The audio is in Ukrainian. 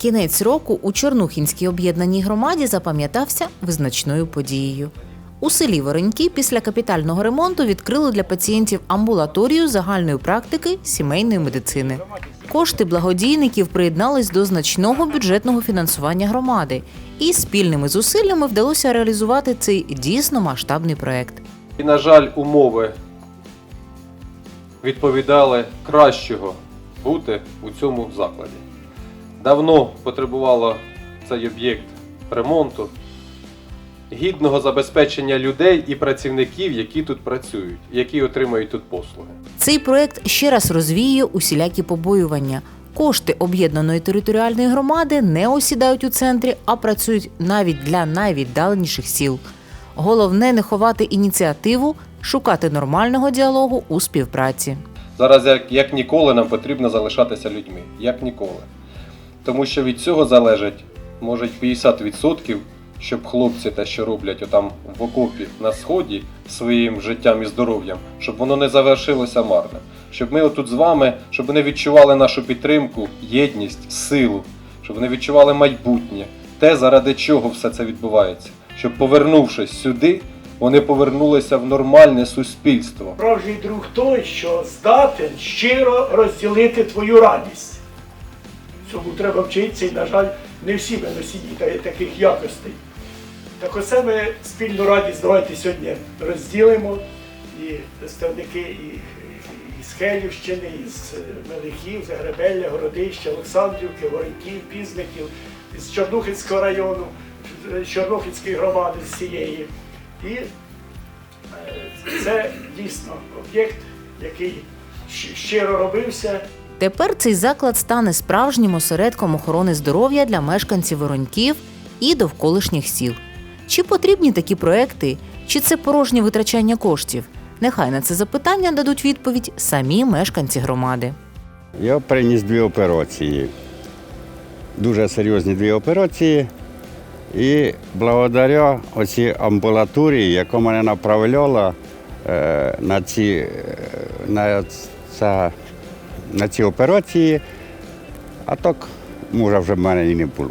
Кінець року у Чорнухінській об'єднаній громаді запам'ятався визначною подією. У селі Вороньки після капітального ремонту відкрили для пацієнтів амбулаторію загальної практики сімейної медицини. Кошти благодійників приєднались до значного бюджетного фінансування громади, і спільними зусиллями вдалося реалізувати цей дійсно масштабний проект. І, на жаль, умови відповідали кращого бути у цьому закладі. Давно потребувало цей об'єкт ремонту, гідного забезпечення людей і працівників, які тут працюють, які отримують тут послуги. Цей проект ще раз розвіює усілякі побоювання. Кошти об'єднаної територіальної громади не осідають у центрі, а працюють навіть для найвіддаленіших сіл. Головне не ховати ініціативу, шукати нормального діалогу у співпраці. Зараз як, як ніколи нам потрібно залишатися людьми. Як ніколи. Тому що від цього залежить, може 50%, щоб хлопці те, що роблять отам в окопі на сході своїм життям і здоров'ям, щоб воно не завершилося марно. Щоб ми отут з вами, щоб вони відчували нашу підтримку, єдність, силу, щоб вони відчували майбутнє, те, заради чого все це відбувається. Щоб повернувшись сюди, вони повернулися в нормальне суспільство. Справжній друг той, що здатен щиро розділити твою радість. Цьому треба вчитися і, на жаль, не всі ми носії таких якостей. Так оце ми спільну радість давайте сьогодні розділимо. І представники і, і з Хелівщини, і з Мелихів, Загребелля, Городища, Олександрівки, Вороньків, Пізників, з Чорнухинського району, з Чорнухинської громади з цієї. І це дійсно об'єкт, який щиро робився. Тепер цей заклад стане справжнім осередком охорони здоров'я для мешканців Вороньків і довколишніх сіл. Чи потрібні такі проекти, чи це порожнє витрачання коштів? Нехай на це запитання дадуть відповідь самі мешканці громади. Я приніс дві операції. Дуже серйозні дві операції. І благодаря оцій амбулаторії, яка мене направляла е, на, ці, е, на, це, на ці операції, а так може вже в мене і не було.